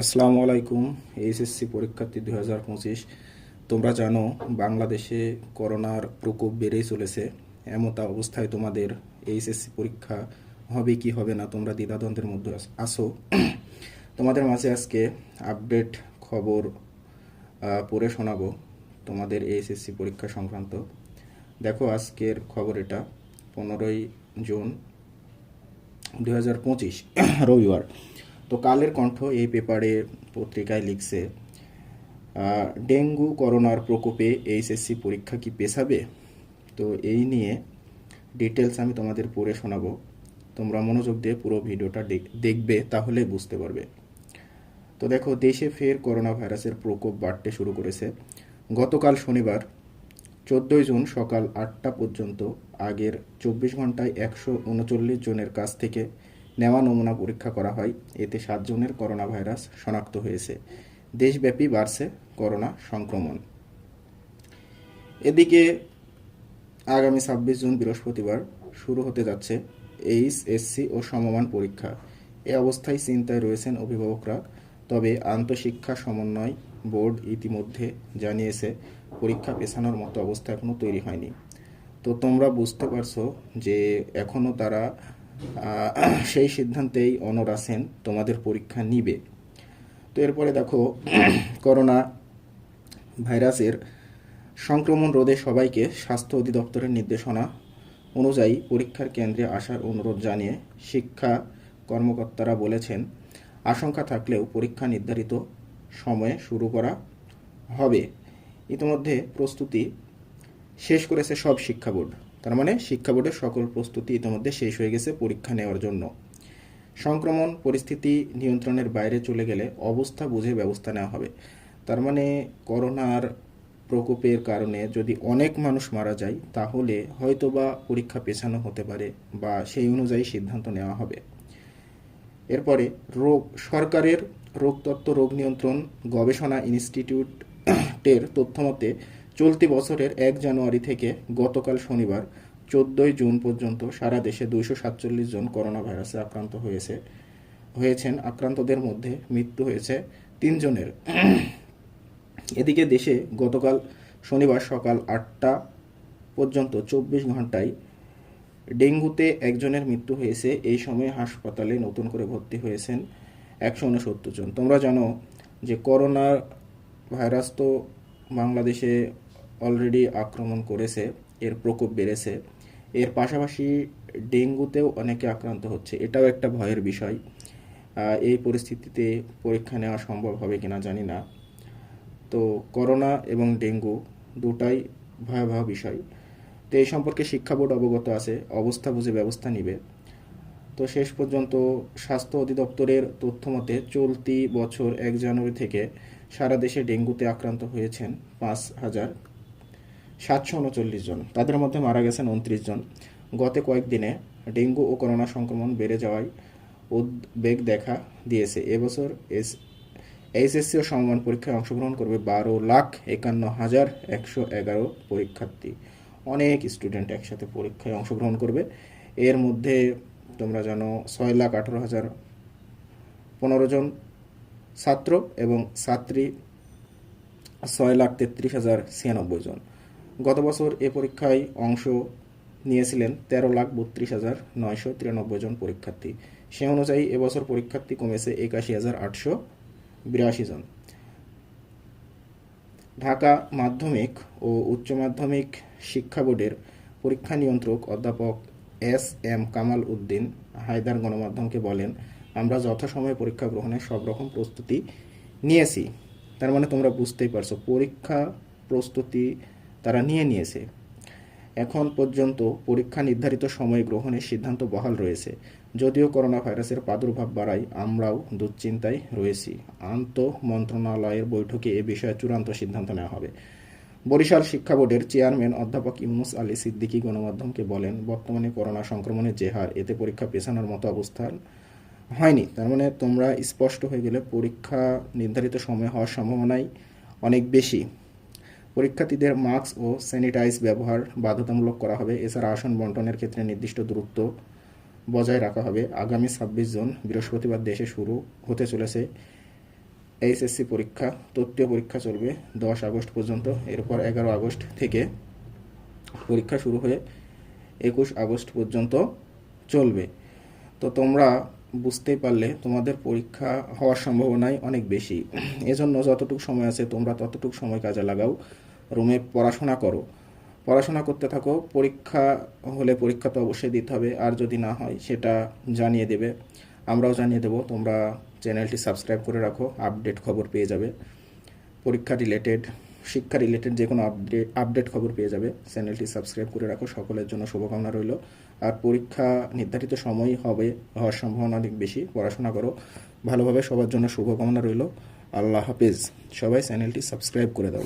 আসসালামু আলাইকুম এইচএসসি পরীক্ষার্থী দুই হাজার পঁচিশ। তোমরা জানো, বাংলাদেশে করোনার প্রকোপ বেড়েই চলেছে। এমতা অবস্থায় তোমাদের এইচএসসি পরীক্ষা হবে কি হবে না তোমরা দ্বিধাদ্বন্দ্বের মধ্যে আসো তোমাদের মাঝে আজকে আপডেট খবর পড়ে শোনাবো তোমাদের এইচএসসি পরীক্ষা সংক্রান্ত। দেখো আজকের খবর এটা, পনেরোই জুন দুই হাজার পঁচিশ, রবিবার। তো কালের কণ্ঠ এই পেপারে পত্রিকায় লিখছে ডেঙ্গু করোনার প্রকোপে এইচএসসি পরীক্ষা কি পেছাবে? তো এই নিয়ে ডিটেলস আমি তোমাদের পড়ে শোনাবো। তোমরা মনোযোগ দিয়ে পুরো ভিডিওটা দেখ- দেখবে, তাহলে বুঝতে পারবে। তো দেখো, দেশে ফের করোনা ভাইরাসের প্রকোপ বাড়তে শুরু করেছে। গতকাল শনিবার, চোদ্দোই জুন সকাল আটটা পর্যন্ত আগের চব্বিশ ঘন্টায় একশো উনচল্লিশ জনের কাছ থেকে নেওয়া নমুনা পরীক্ষা করা হয়। এতে সাতজনের করোনা ভাইরাস শনাক্ত হয়েছে। দেশব্যাপী বাড়ছে করোনা সংক্রমণ। এদিকে আগামী ছাব্বিশ জুন বৃহস্পতিবার শুরু হতে যাচ্ছে এইচ এসসি ও সমমান পরীক্ষা। এ অবস্থায় চিন্তায় রয়েছেন অভিভাবকরা। তবে আন্তঃশিক্ষা সমন্বয় বোর্ড ইতিমধ্যে জানিয়েছে, পরীক্ষা পেছানোর মতো অবস্থা এখনও তৈরি হয়নি। তো তোমরা বুঝতে পারছ যে এখনও তারা সেই সিদ্ধান্তেই অনর আছেন, তোমাদের পরীক্ষা নিবে। তো এরপরে দেখো, করোনা ভাইরাসের সংক্রমণ রোধে সবাইকে স্বাস্থ্য অধিদপ্তরের নির্দেশনা অনুযায়ী পরীক্ষার কেন্দ্রে আসার অনুরোধ জানিয়ে শিক্ষা কর্মকর্তারা বলেছেন, আশঙ্কা থাকলেও পরীক্ষা নির্ধারিত সময়ে শুরু করা হবে। ইতিমধ্যে প্রস্তুতি শেষ করেছে সব শিক্ষা বোর্ড। তার মানে শিক্ষা বোর্ডের সকল প্রস্তুতি ইতিমধ্যে শেষ হয়ে গেছে পরীক্ষা নেওয়ার জন্য। সংক্রমণ পরিস্থিতি নিয়ন্ত্রণের বাইরে চলে গেলে অবস্থা বুঝে ব্যবস্থা নেওয়া হবে। তার মানে করোনার প্রকোপের কারণে যদি অনেক মানুষ মারা যায়, তাহলে হয়তোবা পরীক্ষা পেছানো হতে পারে বা সেই অনুযায়ী সিদ্ধান্ত নেওয়া হবে। এরপরে রোগ, সরকারের রোগতত্ত্ব রোগ নিয়ন্ত্রণ গবেষণা ইনস্টিটিউটের তথ্যমতে চলতি বছরের এক জানুয়ারি থেকে গতকাল শনিবার, চোদ্দোই জুন পর্যন্ত সারা দেশে দুইশো সাতচল্লিশ জন করোনা ভাইরাসে আক্রান্ত হয়েছে, হয়েছেন। আক্রান্তদের মধ্যে মৃত্যু হয়েছে তিনজনের এদিকে দেশে গতকাল শনিবার সকাল আটটা পর্যন্ত চব্বিশ ঘন্টায় ডেঙ্গুতে একজনের মৃত্যু হয়েছে। এই সময় হাসপাতালে নতুন করে ভর্তি হয়েছেন একশো উনসত্তর জন। তোমরা জানো যে করোনা ভাইরাস তো বাংলাদেশে অলরেডি আক্রমণ করেছে, এর প্রকোপ বেড়েছে। এর পাশাপাশি ডেঙ্গুতেও অনেকে আক্রান্ত হচ্ছে, এটাও একটা ভয়ের বিষয়। এই পরিস্থিতিতে পরীক্ষা নেওয়া সম্ভব হবে কিনা জানি না। তো করোনা এবং ডেঙ্গু দুটাই ভয়াবহ বিষয়। তো এই সম্পর্কে শিক্ষা বোর্ড অবগত আছে, অবস্থা বুঝে ব্যবস্থা নিবে। তো শেষ পর্যন্ত স্বাস্থ্য অধিদপ্তরের তথ্য মতে চলতি বছর এক জানুয়ারি থেকে সারা দেশে ডেঙ্গুতে আক্রান্ত হয়েছেন পাঁচ হাজার সাতশো উনচল্লিশ জন। তাদের মধ্যে মারা গেছেন উনত্রিশ জন। গত কয়েকদিনে ডেঙ্গু ও করোনা সংক্রমণ বেড়ে যাওয়ায় উদ্বেগ দেখা দিয়েছে। এবছর এস এইচএসসি ও সমমান পরীক্ষায় অংশগ্রহণ করবে বারো লাখ একান্ন হাজার একশো এগারো পরীক্ষার্থী। অনেক স্টুডেন্ট একসাথে পরীক্ষায় অংশগ্রহণ করবে। এর মধ্যে তোমরা জানো ছয় লাখ আঠারো হাজার পনেরো জন ছাত্র এবং ছাত্রী, ছয় লাখ তেত্রিশ হাজার ছিয়ানব্বই জন। গত বছর এ পরীক্ষায় অংশ নিয়েছিলেন তেরো লাখ বত্রিশ হাজার নয়শো তিরানব্বই জন পরীক্ষার্থী। সে অনুযায়ী এবছর পরীক্ষার্থী কমেছে একাশি হাজার আটশো বিরাশি জন। ঢাকা মাধ্যমিক ও উচ্চ মাধ্যমিক শিক্ষা বোর্ডের পরীক্ষা নিয়ন্ত্রক অধ্যাপক এস এম কামাল উদ্দিন হায়দার গণমাধ্যমকে বলেন, আমরা যথাসময়ে পরীক্ষা গ্রহণের সব রকম প্রস্তুতি নিয়েছি। তার মানে তোমরা বুঝতেই পারছ, পরীক্ষা প্রস্তুতি তারা নিয়ে নিয়েছে। এখন পর্যন্ত পরীক্ষা নির্ধারিত সময় গ্রহণের সিদ্ধান্ত বহাল রয়েছে। যদিও করোনা ভাইরাসের প্রাদুর্ভাব বাড়ায়, আমরাও দুশ্চিন্তায় রয়েছি। আন্ত মন্ত্রণালয়ের বৈঠকে এ বিষয়ে চূড়ান্ত সিদ্ধান্ত নেওয়া হবে। বরিশাল শিক্ষা বোর্ডের চেয়ারম্যান অধ্যাপক ইউনুস আলী সিদ্দিকী গণমাধ্যমকে বলেন, বর্তমানে করোনা সংক্রমণের যে হার, এতে পরীক্ষা পেছানোর মতো অবস্থান হয়নি। তার মানে তোমরা স্পষ্ট হয়ে গেলে পরীক্ষা নির্ধারিত সময় হওয়ার সম্ভাবনাই অনেক বেশি। পরীক্ষার্থীদের মাস্ক ও স্যানিটাইজ ব্যবহার বাধ্যতামূলক করা হবে। এছাড়া আসন বন্টনের ক্ষেত্রে নির্দিষ্ট দূরত্ব বজায় রাখা হবে। আগামী ছাব্বিশ জন বৃহস্পতিবার দেশে শুরু হতে চলেছে এইচএসসি পরীক্ষা। তত্ত্বীয় পরীক্ষা চলবে দশ আগস্ট পর্যন্ত। এরপর এগারো আগস্ট থেকে পরীক্ষা শুরু হয়ে একুশ আগস্ট পর্যন্ত চলবে। তো তোমরা বুঝতেই পারলে তোমাদের পরীক্ষা হওয়ার সম্ভাবনাই অনেক বেশি। এজন্য যতটুকু সময় আছে তোমরা ততটুকু সময় কাজে লাগাও। রুমে পড়াশোনা করো। পড়াশোনা করতে থাকো। পরীক্ষা হলে পরীক্ষা তো অবশ্যই দিতে হবে। আর যদি না হয়, সেটা জানিয়ে দেবে। আমরাও জানিয়ে দেবো। তোমরা চ্যানেলটি সাবস্ক্রাইব করে রাখো। আপডেট খবর পেয়ে যাবে। পরীক্ষা রিলেটেড, শিক্ষা রিলেটেড যে কোনো আপডেট আপডেট খবর পেয়ে যাবে। চ্যানেলটি সাবস্ক্রাইব করে রাখো। সকলের জন্য শুভকামনা রইল। আর পরীক্ষা নির্ধারিত সময় হবে, হওয়ার সম্ভাবনা অনেক বেশি। পড়াশোনা করো। ভালোভাবে সবার জন্য শুভকামনা রইল। আল্লাহ হাফেজ। সবাই চ্যানেলটি সাবস্ক্রাইব করে দাও।